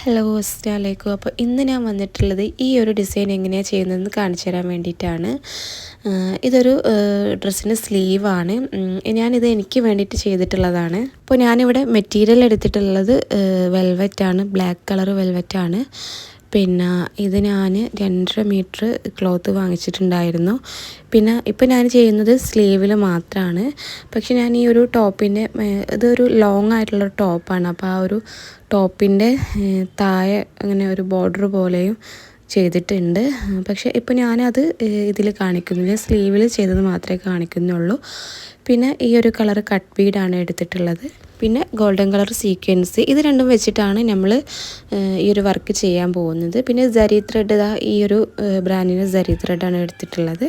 Hello അസ്ലാമലൈക്കും അപ്പോൾ ഇന്ന് ഞാൻ വന്നിട്ടുള്ളത് ഈ ഒരു ഡിസൈൻ എങ്ങനെയാണ് ചെയ്യുന്നതെന്ന് കാണിച്ചു തരാൻ വേണ്ടിയിട്ടാണ്. ഇതൊരു ഡ്രസ്സിന്റെ സ്ലീവാണ് ഞാനിത് എനിക്ക് വേണ്ടിയിട്ട് ചെയ്തിട്ടുള്ളതാണ്. അപ്പോൾ ഞാനിവിടെ മെറ്റീരിയൽ എടുത്തിട്ടുള്ളത് വെൽവെറ്റാണ് ബ്ലാക്ക് കളർ വെൽവെറ്റാണ് പിന്നെ ഇത് ഞാൻ രണ്ടര മീറ്റർ ക്ലോത്ത് വാങ്ങിച്ചിട്ടുണ്ടായിരുന്നു. പിന്നെ ഇപ്പോൾ ഞാൻ ചെയ്യുന്നത് സ്ലീവിൽ മാത്രമാണ് പക്ഷെ ഞാൻ ഈ ഒരു ടോപ്പിന്റെ ഇതൊരു ലോങ് ആയിട്ടുള്ള ടോപ്പാണ്. അപ്പോൾ ആ ഒരു ടോപ്പിന്റെ താഴെ അങ്ങനെ ഒരു ബോർഡർ പോലെയും ചെയ്തിട്ടുണ്ട്. പക്ഷേ ഇപ്പോൾ ഞാനത് ഇതിൽ കാണിക്കുന്നില്ല സ്ലീവിൽ ചെയ്തത് മാത്രമേ കാണിക്കുന്നുള്ളൂ. പിന്നെ ഈ ഒരു കളർ കട്ട് ബീഡാണ് എടുത്തിട്ടുള്ളത്. പിന്നെ ഗോൾഡൻ കളർ സീക്വൻസ്. ഇത് രണ്ടും വെച്ചിട്ടാണ് നമ്മൾ ഈ ഒരു വർക്ക് ചെയ്യാൻ പോകുന്നത്. പിന്നെ ജരി ത്രെഡ് ഈ ഒരു ബ്രാൻഡിന് ജരി ത്രെഡാണ് എടുത്തിട്ടുള്ളത്.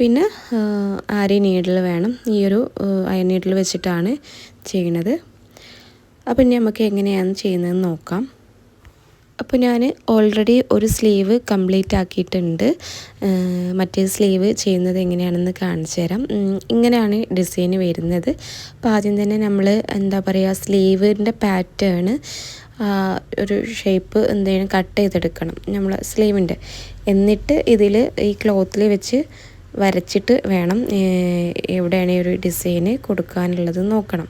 പിന്നെ ആരി നീഡിൽ വേണം. ഈ ഒരു അയൺ നീഡിൽ വെച്ചിട്ടാണ് ചെയ്യണത് അപ്പം ഇനി നമുക്ക് എങ്ങനെയാണ് ചെയ്യുന്നതെന്ന് നോക്കാം. അപ്പോൾ ഞാൻ ഓൾറെഡി ഒരു സ്ലീവ് കംപ്ലീറ്റ് ആക്കിയിട്ടുണ്ട്. മറ്റേ സ്ലീവ് ചെയ്യുന്നത് എങ്ങനെയാണെന്ന് കാണിച്ചു തരാം. ഇങ്ങനെയാണ് ഡിസൈൻ വരുന്നത്. അപ്പോൾ ആദ്യം തന്നെ നമ്മൾ എന്താ പറയുക സ്ലീവിന്റെ പാറ്റേൺ ഒരു ഷേപ്പ് എന്തെങ്കിലും കട്ട് ചെയ്തെടുക്കണം. നമ്മൾ സ്ലീവിന്റെ എന്നിട്ട് ഇതിൽ ഈ ക്ലോത്തിൽ വെച്ച് വരച്ചിട്ട് വേണം എവിടെയാണ് ഈ ഒരു ഡിസൈന് കൊടുക്കാനുള്ളത് നോക്കണം.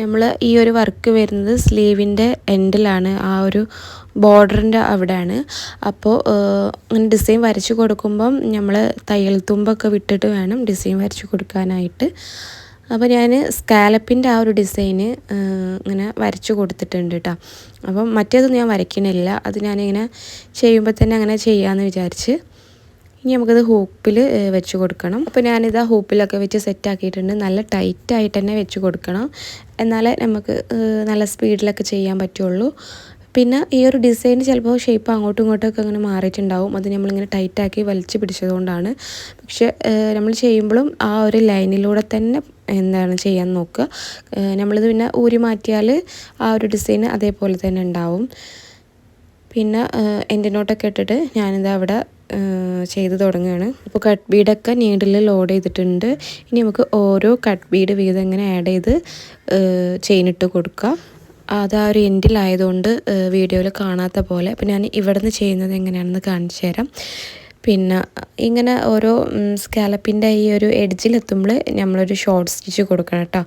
നമ്മൾ ഈ ഒരു വർക്ക് വരുന്നത് സ്ലീവിന്റെ എൻഡിലാണ് ആ ഒരു ബോർഡറിന്റെ അവിടെയാണ്. അപ്പോൾ അങ്ങനെ ഡിസൈൻ വരച്ച് കൊടുക്കുമ്പം നമ്മൾ തയ്യൽ തുമ്പൊക്കെ വിട്ടിട്ട് വേണം ഡിസൈൻ വരച്ച് കൊടുക്കാനായിട്ട്. അപ്പോൾ ഞാൻ സ്കാലപ്പിന്റെ ആ ഒരു ഡിസൈന് ഇങ്ങനെ വരച്ച് കൊടുത്തിട്ടുണ്ട് കേട്ടോ അപ്പം മറ്റേതൊന്നും ഞാൻ വരയ്ക്കണില്ല. അത് ഞാനിങ്ങനെ ചെയ്യുമ്പോൾ തന്നെ അങ്ങനെ ചെയ്യാമെന്ന് വിചാരിച്ച്. ഇനി നമുക്കത് ഹൂപ്പിൽ വെച്ച് കൊടുക്കണം. അപ്പോൾ ഞാനിത് ആ ഹൂപ്പിലൊക്കെ വെച്ച് സെറ്റാക്കിയിട്ടുണ്ട്. നല്ല ടൈറ്റായിട്ട് തന്നെ വെച്ച് കൊടുക്കണം. എന്നാലേ നമുക്ക് നല്ല സ്പീഡിലൊക്കെ ചെയ്യാൻ പറ്റുള്ളൂ. പിന്നെ ഈ ഒരു ഡിസൈൻ ചിലപ്പോൾ ഷേപ്പ് അങ്ങോട്ടും ഇങ്ങോട്ടൊക്കെ അങ്ങനെ മാറിയിട്ടുണ്ടാവും. അത് നമ്മളിങ്ങനെ ടൈറ്റാക്കി വലിച്ചു പിടിച്ചതുകൊണ്ടാണ്. പക്ഷേ നമ്മൾ ചെയ്യുമ്പോഴും ആ ഒരു ലൈനിലൂടെ തന്നെ എന്താണ് ചെയ്യാൻ നോക്കുക. നമ്മളിത് പിന്നെ ഊരി മാറ്റിയാൽ ആ ഒരു ഡിസൈൻ അതേപോലെ തന്നെ ഉണ്ടാവും. പിന്നെ എന്റെ നോട്ടൊക്കെ ഇട്ടിട്ട് ഞാനിത് അവിടെ ചെയ്ത് തുടങ്ങുകയാണ്. ഇപ്പോൾ കട്ട് ബീഡൊക്കെ നീഡിൽ ലോഡ് ചെയ്തിട്ടുണ്ട്. ഇനി നമുക്ക് ഓരോ കട്ട് ബീഡ് വീതം ഇങ്ങനെ ആഡ് ചെയ്ത് ചെയിനിട്ട് കൊടുക്കുക അത് ആ ഒരു എൻഡിലായതുകൊണ്ട് വീഡിയോയിൽ കാണാത്ത പോലെ. അപ്പോൾ ഞാൻ ഇവിടെ നിന്ന് ചെയ്യുന്നത് എങ്ങനെയാണെന്ന് കാണിച്ചു തരാം. പിന്നെ ഇങ്ങനെ ഓരോ സ്കാലപ്പിന്റെ ഈ ഒരു എഡ്ജിലെത്തുമ്പോൾ നമ്മളൊരു ഷോർട്ട് സ്റ്റിച്ച് കൊടുക്കണം കേട്ടോ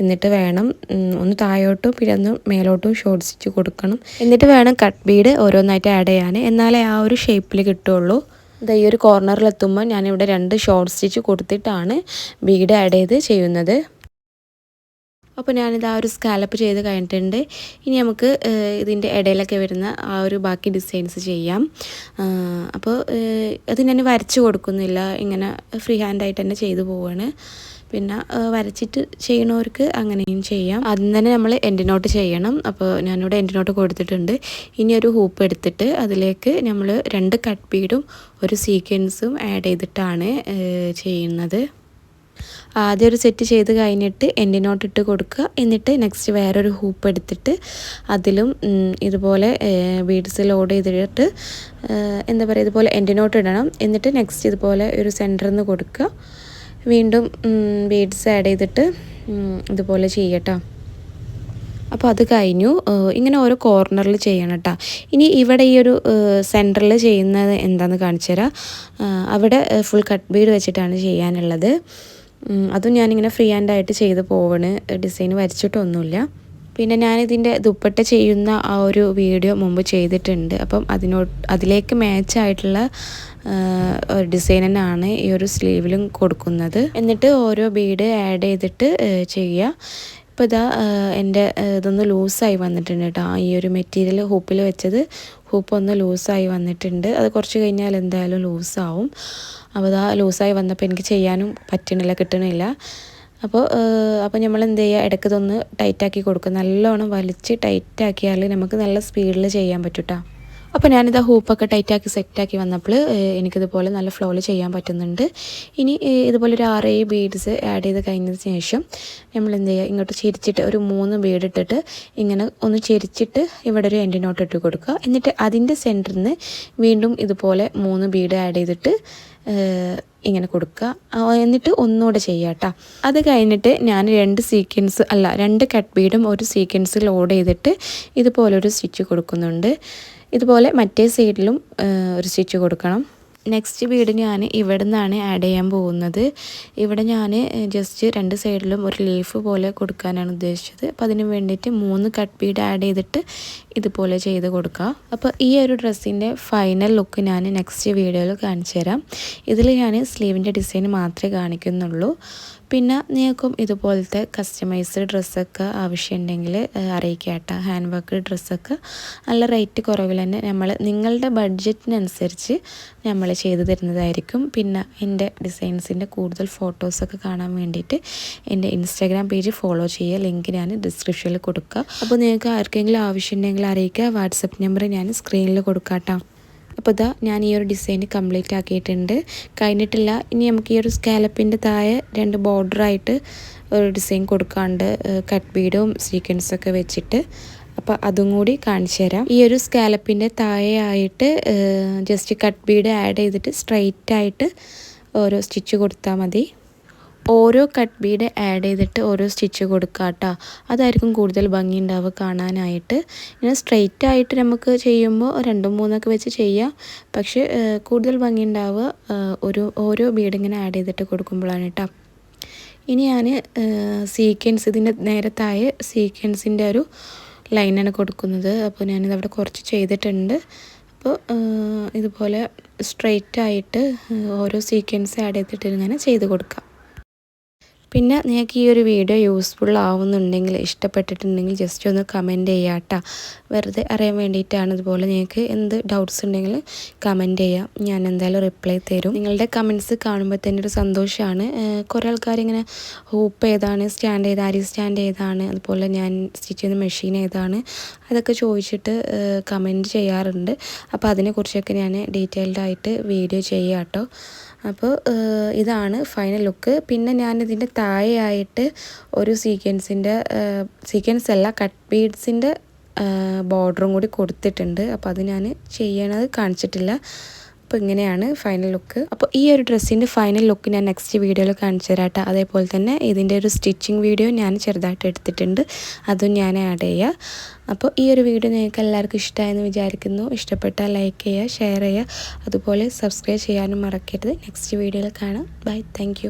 എന്നിട്ട് വേണം ഒന്ന് താഴോട്ടും പിന്നെ ഒന്ന് മേലോട്ടും ഷോർട്ട് സ്റ്റിച്ച് കൊടുക്കണം. എന്നിട്ട് വേണം കട്ട് ബീഡ് ഓരോന്നായിട്ട് ആഡ് ചെയ്യാൻ എന്നാലേ ആ ഒരു ഷേപ്പിൽ കിട്ടുള്ളൂ. ഈ ഒരു കോർണറിലെത്തുമ്പോൾ ഞാനിവിടെ രണ്ട് ഷോർട്ട് സ്റ്റിച്ച് കൊടുത്തിട്ടാണ് ബീഡ് ആഡ് ചെയ്ത് ചെയ്യുന്നത്. അപ്പോൾ ഞാനിത് ആ ഒരു സ്കാലപ്പ് ചെയ്ത് കഴിഞ്ഞിട്ടുണ്ട്. ഇനി നമുക്ക് ഇതിന്റെ ഇടയിലൊക്കെ വരുന്ന ആ ഒരു ബാക്കി ഡിസൈൻസ് ചെയ്യാം. അപ്പോൾ അത് ഞാൻ വരച്ച് കൊടുക്കുന്നില്ല. ഇങ്ങനെ ഫ്രീ ഹാൻഡായിട്ട് തന്നെ ചെയ്തു പോവാണ്. പിന്നെ വരച്ചിട്ട് ചെയ്യണവർക്ക് അങ്ങനെയും ചെയ്യാം. ആദ്യം തന്നെ നമ്മൾ എൻഡിനോട്ട് ചെയ്യണം. അപ്പോൾ ഞാനിവിടെ എൻഡിനോട്ട് കൊടുത്തിട്ടുണ്ട്. ഇനി ഒരു ഹൂപ്പ് എടുത്തിട്ട് അതിലേക്ക് നമ്മൾ രണ്ട് കട്ട് ബീഡും ഒരു സീക്വൻസും ആഡ് ചെയ്തിട്ടാണ് ചെയ്യുന്നത്. ആദ്യം ഒരു സെറ്റ് ചെയ്ത് കഴിഞ്ഞിട്ട് എന്റെ ഇട്ട് കൊടുക്കുക. എന്നിട്ട് നെക്സ്റ്റ് വേറൊരു ഹൂപ്പ് എടുത്തിട്ട് അതിലും ഇതുപോലെ ബീഡ്സ് ലോഡ് ചെയ്തിട്ട് എന്താ പറയുക ഇതുപോലെ എന്റെ നോട്ട് ഇടണം. എന്നിട്ട് നെക്സ്റ്റ് ഇതുപോലെ ഒരു സെന്ററിൽ നിന്ന് കൊടുക്കുക. വീണ്ടും ബീഡ്സ് ആഡ് ചെയ്തിട്ട് ഇതുപോലെ ചെയ്യട്ടോ. അപ്പോൾ അത് കഴിഞ്ഞു. ഇങ്ങനെ ഓരോ കോർണറിൽ ചെയ്യണം കേട്ടോ ഇനി ഇവിടെ ഈ ഒരു സെന്ററിൽ ചെയ്യുന്നത് എന്താണെന്ന് കാണിച്ചു തരാം അവിടെ ഫുൾ കട്ട് ബീഡ് വെച്ചിട്ടാണ് ചെയ്യാനുള്ളത്. അതും ഞാനിങ്ങനെ ഫ്രീ ഹാൻഡായിട്ട് ചെയ്ത് പോവാണ്. ഡിസൈൻ വരച്ചിട്ടൊന്നുമില്ല. പിന്നെ ഞാനിതിന്റെ ദുപ്പട്ട ചെയ്യുന്ന ആ ഒരു വീഡിയോ മുമ്പ് ചെയ്തിട്ടുണ്ട്. അപ്പം അതിനോ അതിലേക്ക് മാച്ച് ആയിട്ടുള്ള ഡിസൈൻ തന്നെയാണ് ഈ ഒരു സ്ലീവിലും കൊടുക്കുന്നത്. എന്നിട്ട് ഓരോ ബീഡ് ആഡ് ചെയ്തിട്ട് ചെയ്യുക. ഇപ്പോൾ ഇതാ എന്റെ ഇതൊന്ന് ലൂസായി വന്നിട്ടുണ്ട് കേട്ടോ ഈ ഒരു മെറ്റീരിയൽ ഹൂപ്പിൽ വെച്ചത് ഹൂപ്പ് ഒന്ന് ലൂസായി വന്നിട്ടുണ്ട്. അത് കുറച്ച് കഴിഞ്ഞാൽ എന്തായാലും ലൂസാവും. അപ്പോൾ ഇതാ ലൂസായി വന്നപ്പോൾ എനിക്ക് ചെയ്യാനും പറ്റണില്ല കിട്ടണില്ല. അപ്പോൾ അപ്പോൾ നമ്മൾ എന്ത് ചെയ്യുക ഇടയ്ക്ക് ഇതൊന്ന് ടൈറ്റാക്കി കൊടുക്കും നല്ലോണം വലിച്ച് ടൈറ്റാക്കിയാൽ നമുക്ക് നല്ല സ്പീഡിൽ ചെയ്യാൻ പറ്റും കേട്ടോ അപ്പോൾ ഞാനിത് ഹൂപ്പൊക്കെ ടൈറ്റാക്കി സെറ്റാക്കി വന്നപ്പോൾ എനിക്കിതുപോലെ നല്ല ഫ്ലോയിൽ ചെയ്യാൻ പറ്റുന്നുണ്ട്. ഇനി ഇതുപോലെ ഒരു ആറ് ഏഴ് ബീഡ്സ് ആഡ് ചെയ്ത് കഴിഞ്ഞതിന് ശേഷം നമ്മൾ എന്ത് ചെയ്യുക ഇങ്ങോട്ട് ചിരിച്ചിട്ട് ഒരു മൂന്ന് ബീഡ് ഇട്ടിട്ട് ഇങ്ങനെ ഒന്ന് ചിരിച്ചിട്ട് ഇവിടെ ഒരു എൻഡ് നോട്ട് ഇട്ട് കൊടുക്കുക. എന്നിട്ട് അതിന്റെ സെന്ററിൽ നിന്ന് വീണ്ടും ഇതുപോലെ മൂന്ന് ബീഡ് ആഡ് ചെയ്തിട്ട് ഇങ്ങനെ കൊടുക്കുക. എന്നിട്ട് ഒന്നുകൂടെ ചെയ്യുക കേട്ടോ. അത് കഴിഞ്ഞിട്ട് ഞാൻ രണ്ട് സീക്വൻസ് അല്ല രണ്ട് കട്ട് ബീഡും ഒരു സീക്വൻസ് ലോഡ് ചെയ്തിട്ട് ഇതുപോലൊരു സ്റ്റിച്ച് കൊടുക്കുന്നുണ്ട്. ഇതുപോലെ മറ്റേ സൈഡിലും ഒരു സ്റ്റിച്ച് കൊടുക്കണം. നെക്സ്റ്റ് ബീഡ് ഞാൻ ഇവിടെ നിന്നാണ് ആഡ് ചെയ്യാൻ പോകുന്നത്. ഇവിടെ ഞാൻ ജസ്റ്റ് രണ്ട് സൈഡിലും ഒരു ലീഫ് പോലെ കൊടുക്കാനാണ് ഉദ്ദേശിച്ചത്. അപ്പോൾ അതിന് വേണ്ടിയിട്ട് മൂന്ന് കട്ട് ബീഡ് ആഡ് ചെയ്തിട്ട് ഇതുപോലെ ചെയ്ത് കൊടുക്കുക അപ്പോൾ ഈ ഒരു ഡ്രസ്സിന്റെ ഫൈനൽ ലുക്ക് ഞാൻ നെക്സ്റ്റ് വീഡിയോയിൽ കാണിച്ചു തരാം ഇതിൽ ഞാൻ സ്ലീവിന്റെ ഡിസൈൻ മാത്രമേ കാണിക്കുന്നുള്ളൂ. പിന്നെ നിങ്ങൾക്കും ഇതുപോലത്തെ കസ്റ്റമൈസ്ഡ് ഡ്രസ്സൊക്കെ ആവശ്യമുണ്ടെങ്കിൽ അറിയിക്കുക കേട്ടോ. ഹാൻഡ് വർക്ക് ഡ്രസ്സൊക്കെ നല്ല റേറ്റ് കുറവിൽ തന്നെ നമ്മൾ നിങ്ങളുടെ ബഡ്ജറ്റിനനുസരിച്ച് നമ്മൾ ചെയ്തു തരുന്നതായിരിക്കും. പിന്നെ എന്റെ ഡിസൈൻസിന്റെ കൂടുതൽ ഫോട്ടോസൊക്കെ കാണാൻ വേണ്ടിയിട്ട് എന്റെ ഇൻസ്റ്റാഗ്രാം പേജ് ഫോളോ ചെയ്യുക. ലിങ്ക് ഞാൻ ഡിസ്ക്രിപ്ഷനിൽ കൊടുക്കുക അപ്പോൾ നിങ്ങൾക്ക് ആർക്കെങ്കിലും ആവശ്യമുണ്ടെങ്കിൽ അറിയിക്കുക. വാട്സപ്പ് നമ്പർ ഞാൻ സ്ക്രീനിൽ കൊടുക്കാം കേട്ടോ. അപ്പോൾ ഇതാ ഞാൻ ഈ ഒരു ഡിസൈൻ കംപ്ലീറ്റ് ആക്കിയിട്ടുണ്ട്. കഴിഞ്ഞിട്ടില്ല ഇനി നമുക്ക് ഈ ഒരു സ്കാലപ്പിന്റെ താഴെ രണ്ട് ബോർഡറായിട്ട് ഒരു ഡിസൈൻ കൊടുക്കാണ്ട് കട്ട് ബീഡും സീക്വൻസൊക്കെ വെച്ചിട്ട്. അപ്പോൾ അതും കൂടി കാണിച്ചു തരാം. ഈ ഒരു സ്കാലപ്പിന്റെ താഴെയായിട്ട് ജസ്റ്റ് കട്ട് ബീഡ് ആഡ് ചെയ്തിട്ട് സ്ട്രൈറ്റ് ആയിട്ട് ഓരോ സ്റ്റിച്ച് കൊടുത്താൽ മതി. ഓരോ കട്ട് ബീഡ് ആഡ് ചെയ്തിട്ട് ഓരോ സ്റ്റിച്ച് കൊടുക്കുക കേട്ടോ അതായിരിക്കും കൂടുതൽ ഭംഗി ഉണ്ടാവുക കാണാനായിട്ട്. ഇങ്ങനെ സ്ട്രെയിറ്റ് ആയിട്ട് നമുക്ക് ചെയ്യുമ്പോൾ രണ്ടും മൂന്നൊക്കെ വെച്ച് ചെയ്യാം. പക്ഷേ കൂടുതൽ ഭംഗി ഉണ്ടാവുക ഒരു ഓരോ ബീഡ് ഇങ്ങനെ ആഡ് ചെയ്തിട്ട് കൊടുക്കുമ്പോഴാണ് കേട്ടോ ഇനി ഞാൻ സീക്വൻസ് ഇതിന്റെ നേരത്തായ സീക്വൻസിന്റെ ഒരു ലൈനാണ് കൊടുക്കുന്നത്. അപ്പോൾ ഞാനിത് അവിടെ കുറച്ച് ചെയ്തിട്ടുണ്ട്. അപ്പോൾ ഇതുപോലെ സ്ട്രെയിറ്റ് ആയിട്ട് ഓരോ സീക്വൻസ് ആഡ് ചെയ്തിട്ട് ഇങ്ങനെ ചെയ്ത് കൊടുക്കാം. പിന്നെ നിങ്ങൾക്ക് ഈ ഒരു വീഡിയോ യൂസ്ഫുൾ ആവുന്നുണ്ടെങ്കിൽ ഇഷ്ടപ്പെട്ടിട്ടുണ്ടെങ്കിൽ ജസ്റ്റ് ഒന്ന് കമന്റ് ചെയ്യുക കേട്ടോ വെറുതെ അറിയാൻ വേണ്ടിയിട്ടാണ് ഇതുപോലെ നിങ്ങൾക്ക് എന്ത് ഡൗട്ട്സ് ഉണ്ടെങ്കിൽ കമന്റ് ചെയ്യാം. ഞാൻ എന്തായാലും റിപ്ലൈ തരും. നിങ്ങളുടെ കമന്റ്സ് കാണുമ്പോൾ തന്നെ ഒരു സന്തോഷമാണ്. കുറേ ആൾക്കാർ ഇങ്ങനെ ഹൂപ്പ് ഏതാണ് സ്റ്റാൻഡ് ഏത് അരി സ്റ്റാൻഡ് ഏതാണ് അതുപോലെ ഞാൻ സ്റ്റിച്ച് ചെയ്യുന്ന മെഷീൻ ഏതാണ് അതൊക്കെ ചോദിച്ചിട്ട് കമന്റ് ചെയ്യാറുണ്ട്. അപ്പോൾ അതിനെക്കുറിച്ചൊക്കെ ഞാൻ ഡീറ്റെയിൽഡായിട്ട് വീഡിയോ ചെയ്യാം കേട്ടോ അപ്പോൾ ഇതാണ് ഫൈനൽ ലുക്ക് പിന്നെ ഞാനിതിന്റെ താഴെയായിട്ട് ഒരു സീക്വൻസിന്റെ സീക്വൻസ് അല്ല കട്ട് ബീഡ്സിന്റെ ബോർഡറും കൂടി കൊടുത്തിട്ടുണ്ട്. അപ്പോൾ അത് ഞാൻ ചെയ്യണത് കാണിച്ചിട്ടില്ല. അപ്പോൾ ഇങ്ങനെയാണ് ഫൈനൽ ലുക്ക് അപ്പോൾ ഈ ഒരു ഡ്രസ്സിന്റെ ഫൈനൽ ലുക്ക് ഞാൻ നെക്സ്റ്റ് വീഡിയോയിൽ കാണിച്ചു തരാട്ടെ അതേപോലെ തന്നെ ഇതിന്റെ ഒരു സ്റ്റിച്ചിങ് വീഡിയോ ഞാൻ ചെറുതായിട്ട് എടുത്തിട്ടുണ്ട്. അതും ഞാൻ ആഡ് ചെയ്യുക അപ്പോൾ ഈ ഒരു വീഡിയോ നിങ്ങൾക്ക് എല്ലാവർക്കും ഇഷ്ടമായെന്ന് വിചാരിക്കുന്നു. ഇഷ്ടപ്പെട്ടാൽ ലൈക്ക് ചെയ്യുക ഷെയർ ചെയ്യുക അതുപോലെ സബ്സ്ക്രൈബ് ചെയ്യാനും മറക്കരുത്. നെക്സ്റ്റ് വീഡിയോയിൽ കാണാം. Bye thank